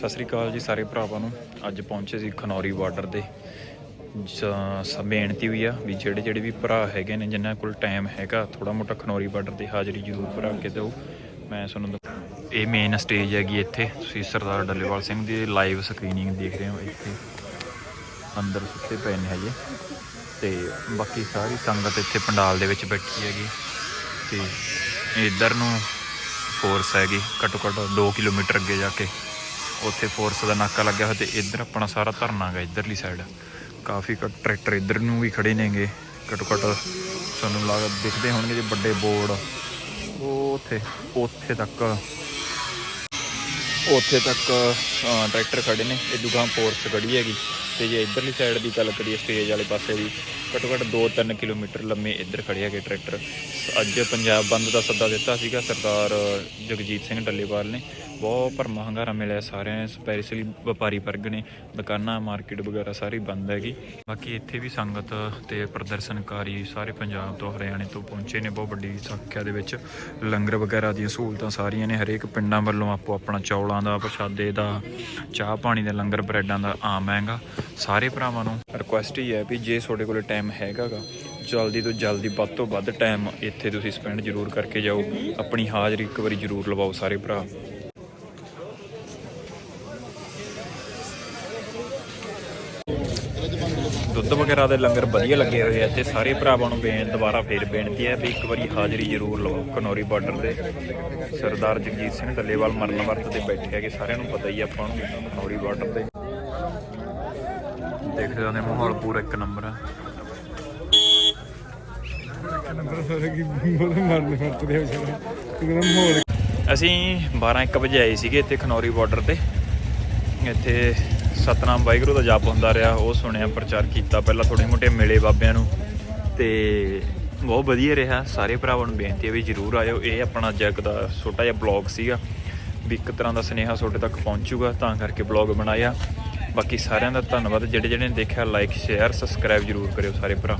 ਸਤਿ ਸ੍ਰੀ ਅਕਾਲ ਜੀ ਸਾਰੇ ਭਰਾਵਾਂ ਨੂੰ। ਅੱਜ ਪਹੁੰਚੇ ਸੀ ਖਨੌਰੀ ਬਾਰਡਰ ਦੇ। ਬੇਨਤੀ ਹੋਈ ਆ ਵੀ ਜਿਹੜੇ ਜਿਹੜੇ ਵੀ ਭਰਾ ਹੈਗੇ ਨੇ, ਜਿਨ੍ਹਾਂ ਕੋਲ ਟਾਈਮ ਹੈਗਾ ਥੋੜਾ ਮੋਟਾ ਖਨੌਰੀ ਬਾਰਡਰ 'ਤੇ ਹਾਜ਼ਰੀ ਜ਼ਰੂਰ ਭਰਾ ਕੇ ਦਿਓ। ਮੈਂ ਤੁਹਾਨੂੰ ਦੱਸ- ਇਹ ਮੇਨ ਸਟੇਜ ਹੈਗੀ ਇੱਥੇ। ਤੁਸੀਂ ਸਰਦਾਰ ਡੱਲੇਵਾਲ ਸਿੰਘ ਦੀ ਲਾਈਵ ਸਕਰੀਨਿੰਗ ਦੇਖ ਰਹੇ ਹੋ ਇੱਥੇ। ਅੰਦਰ ਸੁੱਤੇ ਪਏ ਨੇ ਹਜੇ। ਤੇ ਬਾਕੀ ਸਾਰੀ ਸੰਗਤ ਇੱਥੇ ਪੰਡਾਲ ਦੇ ਵਿੱਚ ਬੈਠੀ ਹੈਗੀ। ਤੇ ਇੱਧਰ ਨੂੰ ਫੋਰਸ ਹੈਗੀ, ਘੱਟੋ ਘੱਟ 2 ਕਿਲੋਮੀਟਰ ਅੱਗੇ ਜਾ ਕੇ। ਉੱਥੇ ਫੋਰਸ ਦਾ ਨਾਕਾ ਲੱਗਿਆ ਹੋਇਆ ਤੇ ਇੱਧਰ ਆਪਣਾ ਸਾਰਾ ਧਰਨਾ ਗਾ ਇੱਧਰਲੀ ਸਾਈਡ ਕਾਫੀ ਕੁ ਟਰੈਕਟਰ ਇੱਧਰ ਨੂੰ ਵੀ ਖੜੇ ਨੇਗੇ। ਘੱਟੋ ਘੱਟ ਸਾਨੂੰ ਲੱਗ, ਦਿਖਦੇ ਹੋਣਗੇ ਜੇ ਵੱਡੇ ਬੋਰਡ ਉਹ ਉੱਥੇ ਉੱਥੇ ਤੱਕ। ਉੱਥੇ ਤੱਕ ਟਰੈਕਟਰ ਖੜੇ ਨੇ। ਇਹ ਦੁਕਾਨ ਫੋਰਸ ਖੜੀ ਹੈਗੀ। ਤੇ ਜੇ ਇਧਰਲੀ ਸਾਈਡ ਦੀ ਗੱਲ ਕਰੀਏ ਸਟੇਜ ਵਾਲੇ ਪਾਸੇ ਦੀ, ਘੱਟੋ ਘੱਟ 2-3 ਕਿਲੋਮੀਟਰ ਲੰਮੇ ਇੱਧਰ ਖੜੇ ਹੈਗੇ ਟਰੈਕਟਰ ਅੱਜ ਪੰਜਾਬ ਬੰਦ ਦਾ ਸੱਦਾ ਦਿੱਤਾ ਸੀਗਾ, ਸਰਦਾਰ ਜਗਜੀਤ ਸਿੰਘ ਡੱਲੇਵਾਲ ਨੇ। ਬਹੁਤ ਭਰਮਾ ਹੰਗਾਰਾ ਮਿਲਿਆ ਸਾਰਿਆਂ ਸਪੈਸ਼ਲੀ ਵਪਾਰੀ ਵਰਗ ਨੇ, ਦੁਕਾਨਾਂ ਮਾਰਕੀਟ ਵਗੈਰਾ ਸਾਰੀ ਬੰਦ ਹੈਗੀ। ਬਾਕੀ ਇੱਥੇ ਵੀ ਸੰਗਤ ਤੇ ਪ੍ਰਦਰਸ਼ਨਕਾਰੀ ਸਾਰੇ ਪੰਜਾਬ ਤੋਂ ਹਰਿਆਣੇ ਤੋਂ ਪਹੁੰਚੇ ਨੇ, ਬਹੁਤ ਵੱਡੀ ਸੰਖਿਆ ਦੇ ਵਿੱਚ। ਲੰਗਰ ਵਗੈਰਾ ਦੀਆਂ ਸਹੂਲਤਾਂ ਸਾਰੀਆਂ ਨੇ, ਹਰੇਕ ਪਿੰਡਾਂ ਵੱਲੋਂ ਆਪੋ ਆਪਣਾ ਚੌਲਾਂ ਦਾ, ਪ੍ਰਸ਼ਾਦੇ ਦਾ ਚਾਹ ਪਾਣੀ ਦਾ ਲੰਗਰ ਬ੍ਰੈਡਾਂ ਦਾ ਆਮ ਹੈਗਾ ਸਾਰੇ ਭਰਾਵਾਂ ਨੂੰ ਰਿਕੁਐਸਟ ਹੀ ਹੈ ਵੀ ਜੇ ਤੁਹਾਡੇ ਕੋਲ ਟਾਈਮ ਹੈਗਾਗਾ, ਜਲਦੀ ਤੋਂ ਜਲਦੀ ਵੱਧ ਤੋਂ ਵੱਧ ਟਾਈਮ ਇੱਥੇ ਤੁਸੀਂ ਸਪੈਂਡ ਜ਼ਰੂਰ ਕਰਕੇ ਜਾਓ। ਆਪਣੀ ਹਾਜ਼ਰੀ ਇੱਕ ਵਾਰੀ ਜ਼ਰੂਰ ਲਵਾਓ ਸਾਰੇ ਭਰਾ। ਦੁੱਧ ਵਗੈਰਾ ਦੇ ਲੰਗਰ ਵਧੀਆ ਲੱਗੇ ਹੋਏ ਆ ਤੇ ਸਾਰੇ ਭਰਾਵਾਂ ਨੂੰ ਬੇਨ ਦੁਬਾਰਾ ਫੇਰ ਬੇਨਤੀ ਹੈ ਵੀ ਇੱਕ ਵਾਰੀ ਹਾਜ਼ਰੀ ਜ਼ਰੂਰ ਲਵਾਓ। ਕਨੌਰੀ ਬਾਰਡਰ ਦੇ ਸਰਦਾਰ ਜਗਜੀਤ ਸਿੰਘ ਡੱਲੇਵਾਲ ਮਰਨ ਵਰਤ ਤੇ ਬੈਠੇ ਹੈਗੇ, ਸਾਰਿਆਂ ਨੂੰ ਪਤਾ ਹੀ ਆ ਆਪਾਂ ਨੂੰ ਕਨੌਰੀ ਬਾਰਡਰ ਤੇ। ਦੇਖ ਰਹੇ ਨੇ ਮਾਹੌਲ ਪੂਰਾ ਇੱਕ ਨੰਬਰ ਆ। ਅਸੀਂ 12 1 ਵਜੇ ਆਏ ਸੀਗੇ ਇੱਥੇ ਖਨੌਰੀ ਬਾਰਡਰ ਤੇ। ਇੱਥੇ ਸਤਨਾਮ ਵਾਹਿਗੁਰੂ ਦਾ ਜਾਪ ਹੁੰਦਾ ਰਿਹਾ, ਉਹ ਸੁਣਿਆ, ਪ੍ਰਚਾਰ ਕੀਤਾ, ਪਹਿਲਾਂ ਥੋੜੇ ਮੋਟੇ ਮਿਲੇ ਬਾਬਿਆਂ ਨੂੰ। ਤੇ ਬਹੁਤ ਵਧੀਆ ਰਿਹਾ, ਸਾਰੇ ਭਰਾਵਾਂ ਨੂੰ ਬੇਨਤੀ ਹੈ ਵੀ ਜਰੂਰ ਆਇਓ। ਇਹ ਆਪਣਾ ਜੈਕ ਦਾ ਛੋਟਾ ਜਿਹਾ ਬਲੌਗ ਸੀਗਾ, ਵੀ ਇੱਕ ਤਰ੍ਹਾਂ ਦਾ ਸੁਨੇਹਾ ਤੁਹਾਡੇ ਤੱਕ ਪਹੁੰਚੂਗਾ, ਤਾਂ ਕਰਕੇ ਬਲੌਗ ਬਣਾਇਆ। ਬਾਕੀ ਸਾਰਿਆਂ ਦਾ ਧੰਨਵਾਦ। ਜਿਹੜੇ ਜਿਹੜੇ ਨੇ ਦੇਖਿਆ ਲਾਈਕ ਸ਼ੇਅਰ ਸਬਸਕ੍ਰਾਈਬ ਜਰੂਰ ਕਰਿਓ ਸਾਰੇ ਭਰਾ।